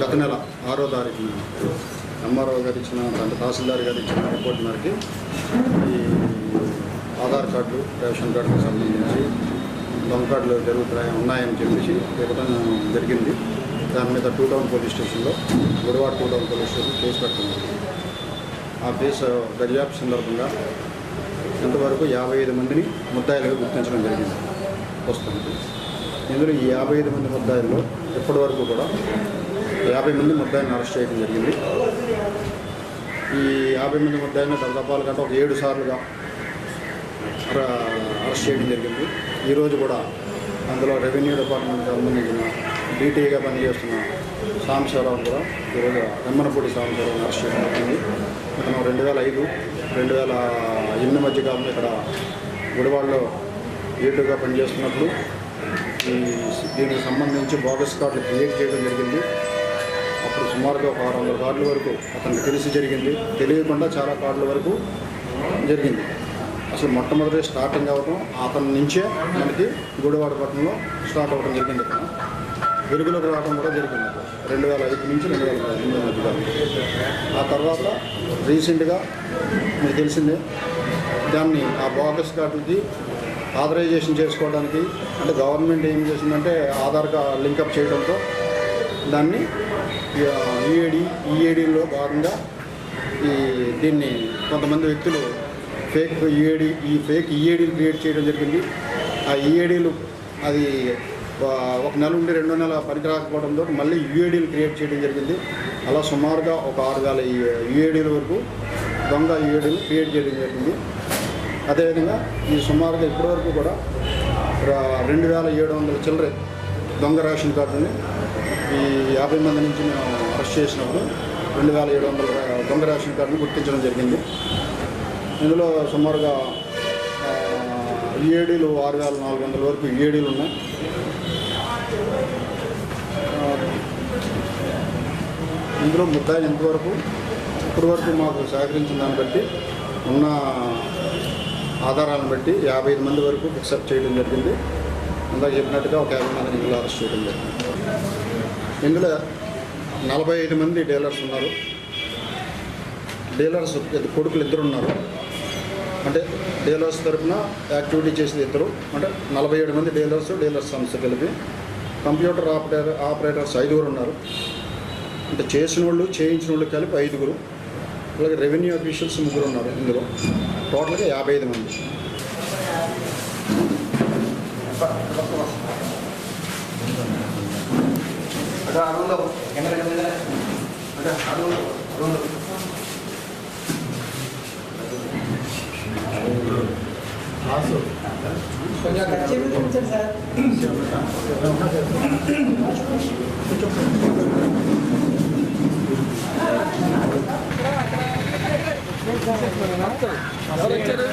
గత నెల ఆరో తారీఖున ఎంఆర్ఓ గారు ఇచ్చిన తహసీల్దార్ గారు ఇచ్చిన రిపోర్ట్ మేరకి ఈ ఆధార్ కార్డు రేషన్ కార్డుకి సంబంధించి లోన్ కార్డులు జరుగుతున్నాయి ఉన్నాయని చెప్పేసి ఇవ్వడం జరిగింది. దాని మీద టూ టౌన్ పోలీస్ స్టేషన్లో Gudivada two town police station case పెట్టడం ఆ కేసు దర్యాప్తు సందర్భంగా ఇంతవరకు యాభై ఐదు మందిని ముద్దాయిలుగా గుర్తించడం జరిగింది. వస్తుంది. ఇందులో ఈ యాభై ఐదు మంది ముద్దాయిల్లో ఇప్పటి వరకు కూడా యాభై మంది ముద్దాయిని అరెస్ట్ చేయడం జరిగింది. ఈ యాభై మంది ముద్దాయిని దళదపాల కంటే ఒక ఏడు సార్లుగా అరెస్ట్ చేయడం జరిగింది. ఈరోజు కూడా అందులో రెవెన్యూ డిపార్ట్మెంట్కి సంబంధించిన డీటీగా పనిచేస్తున్న సాంబశివరావు కూడా ఈరోజు వెమ్మనపూడి సాంబశివరావుని అరెస్ట్ చేయడం జరిగింది. అతను రెండు వేల ఐదు రెండు వేల ఎనిమిది మధ్య కాలంలో ఇక్కడ గుడివాడలో ఏటుగా పనిచేస్తున్నప్పుడు ఈ దీనికి సంబంధించి బోగస్ కార్డులు క్రియేట్ చేయడం జరిగింది. అప్పుడు సుమారుగా ఒక ఆరు వందల కార్డుల వరకు అతనికి తెలిసి జరిగింది. తెలియకుండా చాలా కార్డుల వరకు జరిగింది. అసలు మొట్టమొదటి స్టార్టింగ్ అవ్వడం అతని నుంచే మనకి గూడవాడ పట్టణంలో స్టార్ట్ అవ్వడం జరిగింది. అక్కడ వెలుగులోకి రావడం కూడా జరిగింది. రెండు వేల ఐదు నుంచి రెండు వేల ఎనిమిది మధ్యగా ఆ తర్వాత రీసెంట్గా మీకు తెలిసిందే దాన్ని ఆ బోగస్ కార్డులకి ఆథరైజేషన్ చేసుకోవడానికి అంటే గవర్నమెంట్ ఏం చేసిందంటే ఆధార్ కార్డ్ లింకప్ చేయడంతో దాన్ని ఈఏడి ఈఏడిలో భాగంగా ఈ దీన్ని కొంతమంది వ్యక్తులు ఫేక్ ఈఏడి ఈ ఫేక్ ఈఏడీలు క్రియేట్ చేయడం జరిగింది. ఆ ఈఏడీలు అది ఒక నెల ఉండి రెండో నెల పనికి రాకపోవడంతో మళ్ళీ యూఏడీలు క్రియేట్ చేయడం జరిగింది. అలా సుమారుగా ఒక ఆరు వేల యూఏడీల వరకు దొంగ యూఏడీలు క్రియేట్ చేయడం జరిగింది. అదేవిధంగా ఈ సుమారుగా ఇప్పటివరకు కూడా రెండు వేల ఏడు వందల చిల్లర దొంగ రేషన్ కార్డుని ఈ యాభై మంది నుంచి మేము అరెస్ట్ చేసినప్పుడు రెండు వేల ఏడు వందల దొంగ రేషన్ కార్డుని గుర్తించడం జరిగింది. ఇందులో సుమారుగా ఏడీలు ఆరు వేల నాలుగు వందల వరకు ఈఏడీలు ఉన్నాయి. ఇందులో ముద్దాయిలు ఇంతవరకు ఇప్పటి వరకు మాకు సహకరించిన దాన్ని బట్టి ఉన్న ఆధారాలను బట్టి యాభై ఐదు మంది వరకు ఫిక్సప్ చేయడం జరిగింది. ఇందాక చెప్పినట్టుగా ఒక యాభై మంది ఇందులో అరెస్ట్ చేయడం జరిగింది. ఇందులో నలభై ఐదు మంది డీలర్స్ ఉన్నారు. డీలర్స్ కొడుకులు ఇద్దరు ఉన్నారు. అంటే డీలర్స్ తరఫున యాక్టివిటీ చేసేది ఇద్దరు. అంటే నలభై ఏడు మంది డీలర్స్ డీలర్స్ సంస్థ కలిపి కంప్యూటర్ ఆపరేటర్ ఆపరేటర్స్ ఐదుగురు ఉన్నారు. అంటే చేసిన వాళ్ళు చేయించిన వాళ్ళు కలిపి ఐదుగురు. అలాగే రెవెన్యూ అఫీషియల్స్ ముగ్గురు ఉన్నారు ఇందులో. టోటల్గా యాభై ఐదు మంది. కొంచెం కట్ చేయించండి సార్. ఎవరు వచ్చారు